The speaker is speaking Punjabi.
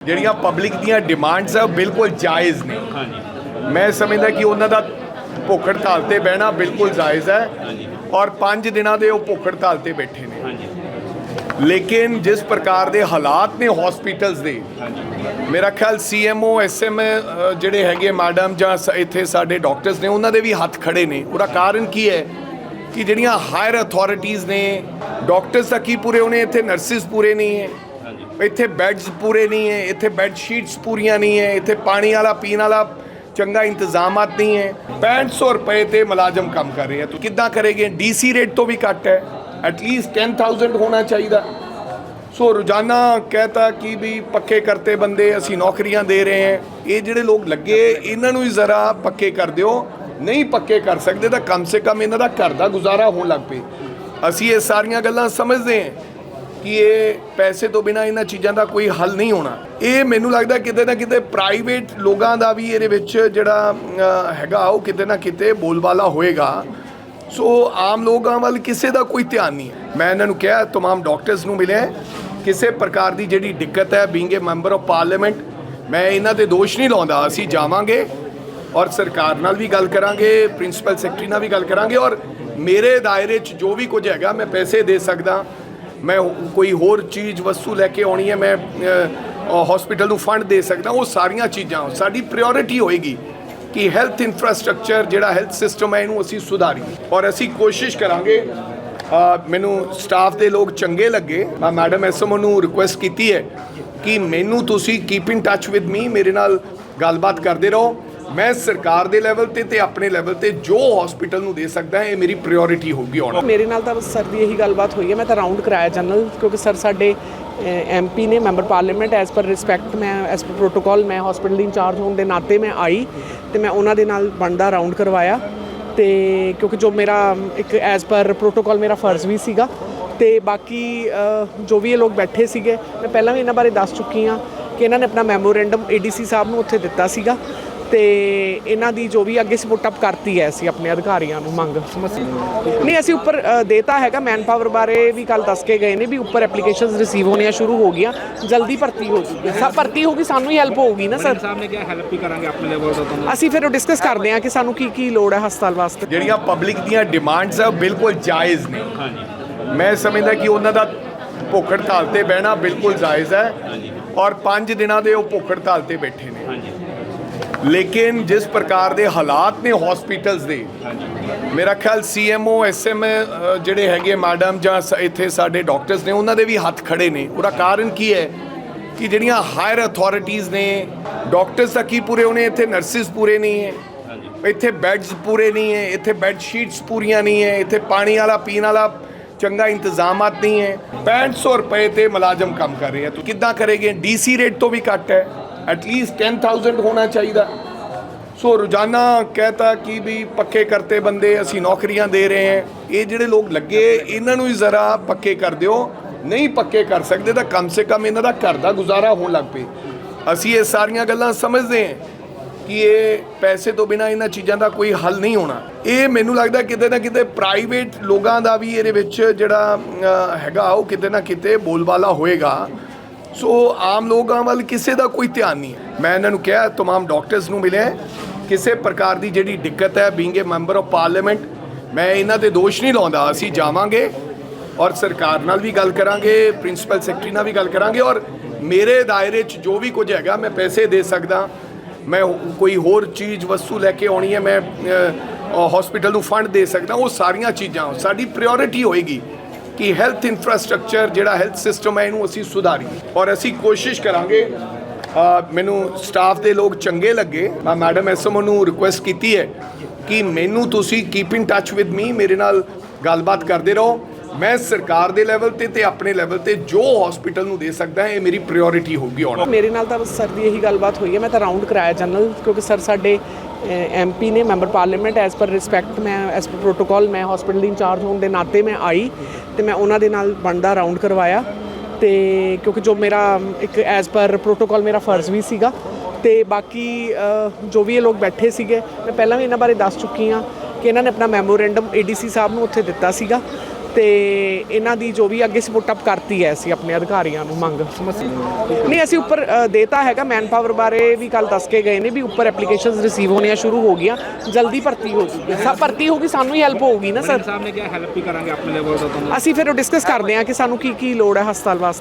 ਜਿਹੜੀਆਂ ਪਬਲਿਕ ਦੀਆਂ ਡਿਮਾਂਡਸ ਆ, ਉਹ ਬਿਲਕੁਲ ਜਾਇਜ਼ ਨੇ। ਮੈਂ ਸਮਝਦਾ ਕਿ ਉਹਨਾਂ ਦਾ ਭੁੱਖ ਹੜਤਾਲ ਤੇ ਬਹਿਣਾ ਬਿਲਕੁਲ ਜਾਇਜ਼ ਹੈ ਔਰ 5 ਦਿਨਾਂ ਦੇ ਉਹ ਭੁੱਖ ਹੜਤਾਲ ਤੇ ਬੈਠੇ ਨੇ। ਲੇਕਿਨ ਜਿਸ ਪ੍ਰਕਾਰ ਦੇ ਹਾਲਾਤ ਨੇ ਹਸਪੀਟਲਸ ਦੇ, ਮੇਰਾ ਖਿਆਲ ਸੀਐਮਓ ਐਸਐਮ ਜਿਹੜੇ ਹੈਗੇ ਮੈਡਮ ਜਾਂ ਇੱਥੇ ਸਾਡੇ ਡਾਕਟਰਸ ਨੇ, ਉਹਨਾਂ ਦੇ ਵੀ ਹੱਥ ਖੜੇ ਨੇ। ਉਹਦਾ ਕਾਰਨ ਕੀ ਹੈ ਕਿ ਜਿਹੜੀਆਂ ਹਾਇਰ ਅਥਾਰਟੀਆਂ ਨੇ ਡਾਕਟਰਸ ਦਾ ਕੀ ਪੂਰੇ ਹੋਣੇ, ਇੱਥੇ ਨਰਸਿਸ ਪੂਰੇ ਨਹੀਂ ਹੈ। ਇੱਥੇ ਬੈੱਡਸ ਪੂਰੇ ਨਹੀਂ ਹੈ, ਇੱਥੇ ਬੈੱਡ ਸ਼ੀਟਸ ਪੂਰੀਆਂ ਨਹੀਂ ਹੈ, ਇੱਥੇ ਪਾਣੀ ਵਾਲਾ, ਪੀਣ ਵਾਲਾ ਚੰਗਾ ਇੰਤਜ਼ਾਮਾਤ ਨਹੀਂ ਹੈ। 6500 ਰੁਪਏ ਤੇ ਮੁਲਾਜ਼ਮ ਕੰਮ ਕਰ ਰਹੇ ਆ। ਤੋ ਕਿੱਦਾਂ ਕਰੇਗੇ? ਡੀਸੀ ਰੇਟ ਤੋਂ ਵੀ ਘੱਟ ਹੈ। ਐਟਲੀਸਟ 10000 ਹੋਣਾ ਚਾਹੀਦਾ। ਸੋ ਰੋਜ਼ਾਨਾ ਕਹਤਾ ਕਿ ਵੀ ਪੱਕੇ ਕਰਤੇ ਬੰਦੇ ਅਸੀਂ ਨੌਕਰੀਆਂ ਦੇ ਰਹੇ ਹਾਂ। ਇਹ ਜਿਹੜੇ ਲੋਕ ਲੱਗੇ, ਇਹਨਾਂ ਨੂੰ ਹੀ ਜ਼ਰਾ ਪੱਕੇ ਕਰ ਦਿਓ। ਨਹੀਂ ਪੱਕੇ ਕਰ ਸਕਦੇ ਤਾਂ ਕਮ ਸੇ ਕਮ ਇਹਨਾਂ ਦਾ ਘਰ ਦਾ ਗੁਜ਼ਾਰਾ ਹੋਣ ਲੱਗ ਪਏ। ਅਸੀਂ ਇਹ ਸਾਰੀਆਂ ਗੱਲਾਂ ਸਮਝਦੇ ਹਾਂ। ਕਿ ਇਹ ਪੈਸੇ ਤੋਂ ਬਿਨਾ ਇਹਨਾਂ ਚੀਜ਼ਾਂ ਦਾ ਕੋਈ ਹੱਲ ਨਹੀਂ ਹੋਣਾ ਇਹ ਮੈਨੂੰ ਲੱਗਦਾ ਕਿਤੇ ਨਾ ਕਿਤੇ ਪ੍ਰਾਈਵੇਟ ਲੋਕਾਂ ਦਾ ਵੀ ਇਹਦੇ ਵਿੱਚ ਜਿਹੜਾ ਅਹ, ਹੈਗਾ ਉਹ ਕਿਤੇ ਨਾ ਕਿਤੇ ਬੋਲਬਾਲਾ ਹੋਏਗਾ ਸੋ ਆਮ ਲੋਕਾਂ ਵੱਲ ਕਿਸੇ ਦਾ ਕੋਈ ਧਿਆਨ ਨਹੀਂ ਹੈ ਮੈਂ ਇਹਨਾਂ ਨੂੰ ਕਿਹਾ तमाम ਡਾਕਟਰਸ ਨੂੰ ਮਿਲਿਆ ਕਿਸੇ ਪ੍ਰਕਾਰ ਦੀ ਜਿਹੜੀ ਦਿੱਕਤ ਹੈ being a member of parliament ਮੈਂ ਇਹਨਾਂ ਤੇ ਦੋਸ਼ ਨਹੀਂ ਲਾਉਂਦਾ ਅਸੀਂ ਜਾਵਾਂਗੇ ਔਰ ਸਰਕਾਰ ਨਾਲ ਵੀ ਗੱਲ ਕਰਾਂਗੇ ਪ੍ਰਿੰਸੀਪਲ ਸੈਕਟਰੀ ਨਾਲ ਵੀ ਗੱਲ ਕਰਾਂਗੇ ਔਰ ਮੇਰੇ ਦਾਇਰੇ 'ਚ ਜੋ ਵੀ ਕੁਝ ਹੈਗਾ ਮੈਂ ਪੈਸੇ ਦੇ ਸਕਦਾ ਮੈਂ ਕੋਈ ਹੋਰ ਚੀਜ਼, ਵਸਤੂ ਲੈ ਕੇ ਆਉਣੀ ਹੈ, ਮੈਂ ਹਸਪੀਟਲ ਨੂੰ ਫੰਡ ਦੇ ਸਕਦਾ, ਉਹ ਸਾਰੀਆਂ ਚੀਜ਼ਾਂ, ਸਾਡੀ ਪ੍ਰਾਇੋਰਟੀ ਹੋਏਗੀ ਕਿ ਹੈਲਥ ਇਨਫਰਾਸਟ੍ਰਕਚਰ ਜਿਹੜਾ ਹੈਲਥ ਸਿਸਟਮ ਹੈ, ਇਹਨੂੰ ਅਸੀਂ ਸੁਧਾਰੀਏ। ਔਰ ਅਸੀਂ ਕੋਸ਼ਿਸ਼ ਕਰਾਂਗੇ ਮੈਨੂੰ ਸਟਾਫ ਦੇ ਲੋਕ ਚੰਗੇ ਲੱਗੇ ਮੈਂ ਮੈਡਮ ਐਸਐਮਓ ਨੂੰ ਰਿਕੁਐਸਟ ਕੀਤੀ ਹੈ ਕਿ ਮੈਨੂੰ ਤੁਸੀਂ keep in touch with me ਮੇਰੇ ਨਾਲ ਗੱਲਬਾਤ ਕਰਦੇ ਰਹੋ। ਮੈਂ ਸਰਕਾਰ ਦੇ ਲੈਵਲ ਤੇ ਤੇ ਆਪਣੇ ਲੈਵਲ ਤੇ ਜੋ ਹਸਪੀਟਲ ਨੂੰ ਦੇ ਸਕਦਾ ਇਹ ਮੇਰੀ ਪ੍ਰਾਇੋਰਟੀ ਹੋਊਗੀ ਆਉਣਾ ਮੇਰੇ ਨਾਲ ਤਾਂ ਸਰ ਦੀ ਇਹੀ ਗੱਲਬਾਤ ਹੋਈ ਹੈ। ਮੈਂ ਤਾਂ ਰਾਉਂਡ ਕਰਾਇਆ ਜਨਰਲ ਕਿਉਂਕਿ ਸਰ ਸਾਡੇ ਐਮਪੀ ਨੇ member parliament as per respect ਮੈਂ ਐਜ਼ ਪਰ ਪ੍ਰੋਟੋਕਾਲ ਮੈਂ ਹਸਪੀਟਲ ਦੀ ਇੰਚਾਰਜ ਹੋਣ ਦੇ ਨਾਤੇ ਮੈਂ ਆਈ ਤੇ ਮੈਂ ਉਹਨਾਂ ਦੇ ਨਾਲ ਬਣਦਾ ਰਾਉਂਡ ਕਰਵਾਇਆ। ਤੇ ਕਿਉਂਕਿ ਜੋ ਮੇਰਾ, ਇੱਕ ਐਜ਼ ਪਰ ਪ੍ਰੋਟੋਕਾਲ ਮੇਰਾ ਫਰਜ਼ ਵੀ ਸੀਗਾ। ਤੇ ਬਾਕੀ ਜੋ ਵੀ ਇਹ ਲੋਕ ਬੈਠੇ ਸੀਗੇ, ਮੈਂ ਪਹਿਲਾਂ ਵੀ ਇਹਨਾਂ ਬਾਰੇ ਦੱਸ ਚੁੱਕੀ ਹਾਂ ਕਿ ਇਹਨਾਂ ਨੇ ਆਪਣਾ ਮੈਮੋਰੈਂਡਮ ਏਡੀਸੀ ਸਾਹਿਬ ਨੂੰ ਉੱਥੇ ਦਿੱਤਾ ਸੀਗਾ। ਤੇ ਇਹਨਾਂ ਦੀ ਜੋ ਵੀ ਅੱਗੇ ਸਪੋਰਟ ਅਪ ਕਰਤੀ ਹੈ ਅਸੀਂ ਆਪਣੇ ਅਧਿਕਾਰੀਆਂ ਨੂੰ ਮੰਗ। ਨਹੀਂ ਅਸੀਂ ਉੱਪਰ ਦੇਤਾ ਹੈਗਾ ਮੈਨ ਪਾਵਰ ਬਾਰੇ ਵੀ ਕੱਲ ਦੱਸ ਕੇ ਗਏ ਨੇ ਵੀ ਉੱਪਰ ਐਪਲੀਕੇਸ਼ਨਸ ਰਿਸੀਵ ਹੋਣੀਆਂ ਸ਼ੁਰੂ ਹੋ ਗਈਆਂ ਜਲਦੀ ਭਰਤੀ ਹੋ ਗਈ ਸਭ ਭਰਤੀ ਹੋਗੀ ਸਾਨੂੰ ਹੀ ਹੈਲਪ ਹੋਊਗੀ ਨਾ ਸਰ। ਸਾਹਿਬ ਨੇ ਕਿਹਾ ਹੈਲਪ ਵੀ ਕਰਾਂਗੇ ਆਪਣੇ ਲੈਵਲ ਤੋਂ ਤੁਹਾਨੂੰ। ਅਸੀਂ ਫਿਰ ਉਹ ਡਿਸਕਸ ਕਰਦੇ ਹਾਂ ਕਿ ਸਾਨੂੰ ਕੀ ਕੀ ਲੋੜ ਹੈ ਹਸਪਤਾਲ ਵਾਸਤੇ। ਜਿਹੜੀਆਂ ਪਬਲਿਕ ਦੀਆਂ ਡਿਮਾਂਡਸ ਆ ਉਹ ਬਿਲਕੁਲ ਜਾਇਜ਼ ਨੇ। ਹਾਂਜੀ। ਮੈਂ ਸਮਝਦਾ ਕਿ ਉਹਨਾਂ ਦਾ ਭੁੱਖ ਹੜਤਾਲ ਤੇ ਬਹਿਣਾ ਬਿਲਕੁਲ ਜਾਇਜ਼ ਹੈ ਔਰ 5 ਦਿਨਾਂ ਦੇ ਉਹ ਭੁੱਖ ਹੜਤਾਲ ਤੇ ਬੈਠੇ ਨੇ। ਹਾਂਜੀ। ਲੇਕਿਨ ਜਿਸ ਪ੍ਰਕਾਰ ਦੇ ਹਾਲਾਤ ਨੇ ਹਸਪੀਟਲਸ ਦੇ, ਮੇਰਾ ਖਿਆਲ ਸੀਐਮਓ ਐਸਐਮ ਜਿਹੜੇ ਹੈਗੇ ਮੈਡਮ ਜਾਂ ਇੱਥੇ ਸਾਡੇ ਡਾਕਟਰਸ ਨੇ, ਉਹਨਾਂ ਦੇ ਵੀ ਹੱਥ ਖੜੇ ਨੇ। ਉਹਦਾ ਕਾਰਨ ਕੀ ਹੈ ਕਿ ਜਿਹੜੀਆਂ ਹਾਇਰ ਅਥਾਰਟੀਆਂ ਨੇ ਡਾਕਟਰਸ ਤਾਂ ਕੀ ਪੂਰੇ ਹੋਣੇ, ਇੱਥੇ ਨਰਸਿਸ ਪੂਰੇ ਨਹੀਂ ਹੈ। ਇੱਥੇ ਬੈੱਡਸ ਪੂਰੇ ਨਹੀਂ ਹੈ, ਇੱਥੇ ਬੈੱਡ ਸ਼ੀਟਸ ਪੂਰੀਆਂ ਨਹੀਂ ਹੈ, ਇੱਥੇ ਪਾਣੀ ਵਾਲਾ, ਪੀਣ ਵਾਲਾ ਚੰਗਾ ਇੰਤਜ਼ਾਮਾਤ ਨਹੀਂ ਹੈ। 6500 ਰੁਪਏ ਤੇ ਮੁਲਾਜ਼ਮ ਕੰਮ ਕਰ ਰਹੇ ਆ। ਤੋ ਕਿੱਦਾਂ ਕਰੇਗੇ? ਡੀਸੀ ਰੇਟ ਤੋਂ ਵੀ ਘੱਟ ਹੈ। ਐਟਲੀਸਟ 10000 ਹੋਣਾ ਚਾਹੀਦਾ। ਸੋ ਰੋਜ਼ਾਨਾ ਕਹਤਾ ਕਿ ਵੀ ਪੱਕੇ ਕਰਤੇ ਬੰਦੇ ਅਸੀਂ ਨੌਕਰੀਆਂ ਦੇ ਰਹੇ ਹਾਂ। ਇਹ ਜਿਹੜੇ ਲੋਕ ਲੱਗੇ, ਇਹਨਾਂ ਨੂੰ ਹੀ ਜ਼ਰਾ ਪੱਕੇ ਕਰ ਦਿਓ। ਨਹੀਂ ਪੱਕੇ ਕਰ ਸਕਦੇ ਤਾਂ ਕਮ ਸੇ ਕਮ ਇਹਨਾਂ ਦਾ ਘਰ ਦਾ ਗੁਜ਼ਾਰਾ ਹੋਣ ਲੱਗ ਪਏ। ਅਸੀਂ ਇਹ ਸਾਰੀਆਂ ਗੱਲਾਂ ਸਮਝਦੇ ਹਾਂ ਕਿ ਇਹ ਪੈਸੇ ਤੋਂ ਬਿਨਾ ਇਹਨਾਂ ਚੀਜ਼ਾਂ ਦਾ ਕੋਈ ਹੱਲ ਨਹੀਂ ਹੋਣਾ। ਇਹ ਮੈਨੂੰ ਲੱਗਦਾ ਕਿਤੇ ਨਾ ਕਿਤੇ ਪ੍ਰਾਈਵੇਟ ਲੋਕਾਂ ਦਾ ਵੀ ਇਹਦੇ ਵਿੱਚ ਜਿਹੜਾ ਹੈਗਾ, ਉਹ ਕਿਤੇ ਨਾ ਕਿਤੇ ਬੋਲਬਾਲਾ ਹੋਏਗਾ। ਸੋ ਆਮ ਲੋਕਾਂ ਵੱਲ ਕਿਸੇ ਦਾ ਕੋਈ ਧਿਆਨ ਨਹੀਂ ਹੈ ਮੈਂ ਇਹਨਾਂ ਨੂੰ ਕਿਹਾ तमाम ਡਾਕਟਰਸ ਨੂੰ ਮਿਲਿਆ ਕਿਸੇ ਪ੍ਰਕਾਰ ਦੀ ਜਿਹੜੀ ਦਿੱਕਤ ਹੈ being a member of parliament ਮੈਂ ਇਹਨਾਂ ਤੇ ਦੋਸ਼ ਨਹੀਂ ਲਾਉਂਦਾ ਅਸੀਂ ਜਾਵਾਂਗੇ ਔਰ ਸਰਕਾਰ ਨਾਲ ਵੀ ਗੱਲ ਕਰਾਂਗੇ ਪ੍ਰਿੰਸੀਪਲ ਸੈਕਟਰੀ ਨਾਲ ਵੀ ਗੱਲ ਕਰਾਂਗੇ ਔਰ ਮੇਰੇ ਦਾਇਰੇ 'ਚ ਜੋ ਵੀ ਕੁਝ ਹੈਗਾ ਮੈਂ ਪੈਸੇ ਦੇ ਸਕਦਾ ਮੈਂ ਹੋ- ਕੋਈ ਹੋਰ ਚੀਜ਼ ਵਸਤੂ ਲੈ ਕੇ ਆਉਣੀ ਹੈ ਮੈਂ ਹਸਪੀਟਲ ਨੂੰ ਫੰਡ ਦੇ ਸਕਦਾ ਉਹ ਸਾਰੀਆਂ ਚੀਜ਼ਾਂ ਸਾਡੀ ਪ੍ਰਾਇੋਰਟੀ ਹੋਏਗੀ ਕਿ ਹੈਲਥ ਇਨਫਰਾਸਟ੍ਰਕਚਰ ਜਿਹੜਾ ਹੈਲਥ ਸਿਸਟਮ ਹੈ, ਇਹਨੂੰ ਅਸੀਂ ਸੁਧਾਰੀਏ। ਔਰ ਅਸੀਂ ਕੋਸ਼ਿਸ਼ ਕਰਾਂਗੇ ਮੈਨੂੰ ਸਟਾਫ ਦੇ ਲੋਕ ਚੰਗੇ ਲੱਗੇ। ਮੈਂ ਮੈਡਮ ਐਸਐਮਓ ਨੂੰ ਰਿਕੁਐਸਟ ਕੀਤੀ ਹੈ ਕਿ ਮੈਨੂੰ ਤੁਸੀਂ keep in touch with me ਮੇਰੇ ਨਾਲ ਗੱਲਬਾਤ ਕਰਦੇ ਰਹੋ। ਮੈਂ ਸਰਕਾਰ ਦੇ ਲੈਵਲ ਤੇ ਤੇ ਆਪਣੇ ਲੈਵਲ ਤੇ ਜੋ ਹਸਪੀਟਲ ਨੂੰ ਦੇ ਸਕਦਾ ਇਹ ਮੇਰੀ ਪ੍ਰਾਇੋਰਟੀ ਹੋਊਗੀ ਆਉਣਾ ਮੇਰੇ ਨਾਲ ਤਾਂ ਸਰ ਦੀ ਇਹੀ ਗੱਲਬਾਤ ਹੋਈ ਹੈ, ਮੈਂ ਤਾਂ ਰਾਉਂਡ ਕਰਾਇਆ ਜਨਰਲ ਕਿਉਂਕਿ ਸਰ ਸਾਡੇ ਐਮਪੀ ਨੇ, member parliament as per respect ਮੈਂ ਐਜ਼ ਪਰ ਪ੍ਰੋਟੋਕਾਲ ਮੈਂ ਹਸਪੀਟਲ ਦੀ ਇੰਚਾਰਜ ਹੋਣ ਦੇ ਨਾਤੇ ਮੈਂ ਆਈ ਤੇ ਮੈਂ ਉਹਨਾਂ ਦੇ ਨਾਲ ਬਣਦਾ ਰਾਉਂਡ ਕਰਵਾਇਆ ਤੇ ਕਿਉਂਕਿ ਜੋ ਮੇਰਾ, ਇੱਕ ਐਜ਼ ਪਰ ਪ੍ਰੋਟੋਕਾਲ ਮੇਰਾ ਫਰਜ਼ ਵੀ ਸੀਗਾ ਤੇ ਬਾਕੀ ਜੋ ਵੀ ਇਹ ਲੋਕ ਬੈਠੇ ਸੀਗੇ, ਮੈਂ ਪਹਿਲਾਂ ਵੀ ਇਹਨਾਂ ਬਾਰੇ ਦੱਸ ਚੁੱਕੀ ਹਾਂ ਕਿ ਇਹਨਾਂ ਨੇ ਆਪਣਾ ਮੈਮੋਰੈਂਡਮ ਏਡੀਸੀ ਸਾਹਿਬ ਨੂੰ ਉੱਥੇ ਦਿੱਤਾ ਸੀਗਾ ਤੇ ਇਹਨਾਂ ਦੀ ਜੋ ਵੀ ਅੱਗੇ ਸਪੋਰਟ ਅਪ ਕਰਤੀ ਹੈ ਅਸੀਂ ਆਪਣੇ ਅਧਿਕਾਰੀਆਂ ਨੂੰ ਮੰਗ ਨਹੀਂ ਅਸੀਂ ਉੱਪਰ ਦੇਤਾ ਹੈਗਾ ਮੈਨ ਪਾਵਰ ਬਾਰੇ ਵੀ ਕੱਲ ਦੱਸ ਕੇ ਗਏ ਨੇ ਵੀ ਉੱਪਰ ਐਪਲੀਕੇਸ਼ਨਸ ਰਿਸੀਵ ਹੋਣੀਆਂ ਸ਼ੁਰੂ ਹੋ ਗਈਆਂ ਜਲਦੀ ਭਰਤੀ ਹੋ ਜੂਗੀ ਸਭ ਭਰਤੀ ਹੋਗੀ ਸਾਨੂੰ ਹੀ ਹੈਲਪ ਹੋਊਗੀ ਨਾ ਸਰ। ਸਾਹਿਬ ਨੇ ਕਿਹਾ ਹੈਲਪ ਵੀ ਕਰਾਂਗੇ ਆਪਣੇ ਲੈਵਲ ਤੁਹਾਨੂੰ। ਅਸੀਂ ਫਿਰ ਉਹ ਡਿਸਕਸ ਕਰਦੇ ਹਾਂ ਕਿ ਸਾਨੂੰ ਕੀ ਕੀ ਲੋੜ ਹੈ ਹਸਪਤਾਲ ਵਾਸਤੇ।